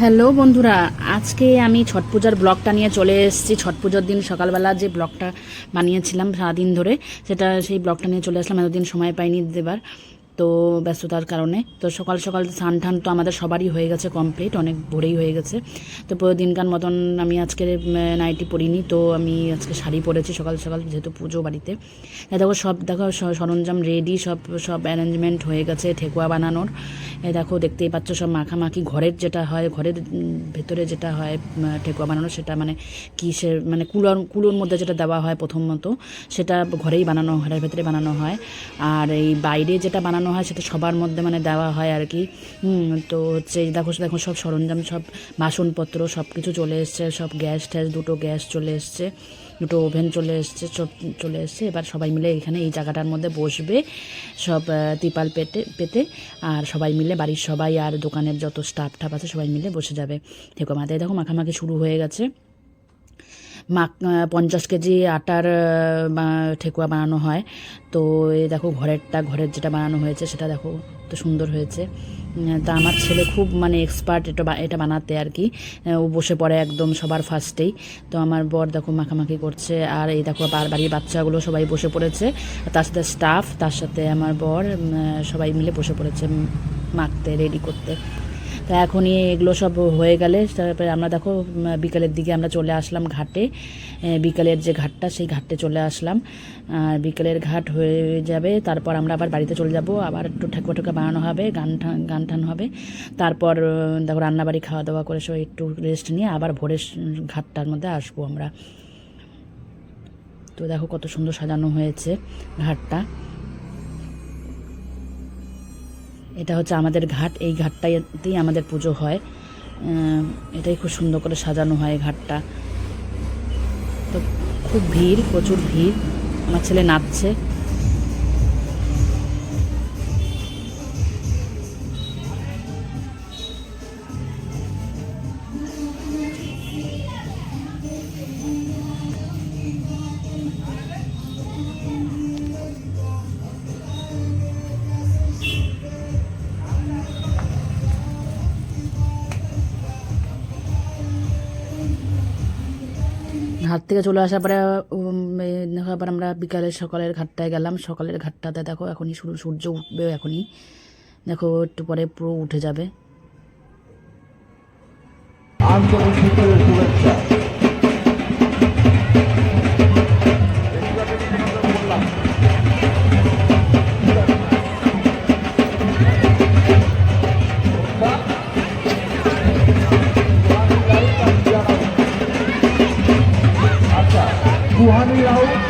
Hello বন্ধুরা, আজকে আমি ছট পূজার ব্লগটা নিয়ে চলে এসেছি। ছট পুজোর দিন সকালবেলা যে ব্লগটা বানিয়েছিলাম সারাদিন ধরে, সেটা সেই ব্লগটা নিয়ে চলে আসলাম, এতদিন সময় পাইনি দেবার। তো ব্যস্ততার কারণে। তো সকাল সকাল স্নান টান তো আমাদের সবারই হয়ে গেছে কমপ্লিট অনেক ভোরেই হয়ে গেছে। তো দিনকার মতন আমি আজকে নাইটি পরিনি তো আমি আজকে শাড়ি পরেছি সকাল সকাল, যেহেতু পুজো বাড়িতে। দেখো সব, দেখো সরঞ্জাম রেডি সব সব অ্যারেঞ্জমেন্ট হয়ে গেছে, ঠেকুয়া বানানোর। দেখো দেখতেই পাচ্ছ সব মাখামাখি, ঘরের যেটা হয়, ঘরের ভেতরে যেটা হয় ঠেকুয়া বানানো সেটা মানে কিসের মানে কুলোর কুলোর মধ্যে যেটা দেওয়া হয় প্রথমত, সেটা ঘরেই বানানো ঘরের ভেতরে বানানো হয়। আর এই বাইরে যেটা বানানো হয় সেটা সবার মধ্যে মানে দেওয়া হয় আর কি। তো হচ্ছে দেখো দেখো সব সরঞ্জাম, সব বাসনপত্র, সব কিছু চলে এসছে, সব গ্যাস ট্যাস দুটো গ্যাস চলে এসছে, দুটো ওভেন চলে এসছে, সব চলে এসছে। এবার সবাই মিলে এখানে এই জায়গাটার মধ্যে বসবে, সব তিপাল পেতে পেতে, আর সবাই মিলে বাড়ির সবাই আর দোকানের যত স্টাফ টাফ আছে সবাই মিলে বসে যাবে। ঠেকো আমাদের দেখো মাখামাখি শুরু হয়ে গেছে। মাক পঞ্চাশ কেজি আটার ঠেকুয়া বানানো হয়। তো এই দেখো ঘরেরটা, ঘরের যেটা বানানো হয়েছে সেটা দেখো তো সুন্দর হয়েছে। তা আমার ছেলে খুব মানে এক্সপার্ট এটা এটা বানাতে আর কি। ও বসে পড়ে একদম সবার ফার্স্টেই তো আমার বর দেখো মাখামাখি করছে। আর এই দেখো বাড়ির বাচ্চাগুলো সবাই বসে পড়েছে। তার সাথে স্টাফ তার সাথে আমার বর সবাই মিলে বসে পড়েছে মাখতে রেডি করতে। তা এখনই এগুলো সব হয়ে গেলে, তারপরে আমরা দেখো বিকালের দিকে আমরা চলে আসলাম ঘাটে। বিকালের যে ঘাটটা, সেই ঘাটে চলে আসলাম। আর বিকালের ঘাট হয়ে যাবে, তারপর আমরা আবার বাড়িতে চলে যাব। আবার একটু ঠাকুয়া ঠাকুয়া বানানো হবে, গান গান টান হবে। তারপর দেখো, রান্নাবাড়ি খাওয়া দাওয়া করে সব একটু রেস্ট নিয়ে আবার ভোরের ঘাটটার মধ্যে আসব আমরা। তো দেখো, কত সুন্দর সাজানো হয়েছে ঘাটটা। এটা হচ্ছে আমাদের ঘাট, এই ঘাটটাতেই আমাদের পুজো হয়। এটাই খুব সুন্দর করে সাজানো হয় ঘাটটা। তো খুব ভিড়, প্রচুর ভিড়। আমার ছেলে নাচছে। ঘাট থেকে চলে আসার পরে দেখার আবার আমরা বিকালের সকালের ঘাটটায় গেলাম। সকালের ঘাটটাতে দেখো, এখনই সূর্য উঠবে এখনই। দেখো, একটু পরে পুরো উঠে যাবে। আন্তরিক শুভেচ্ছা। আচ্ছা গুহানি রাউত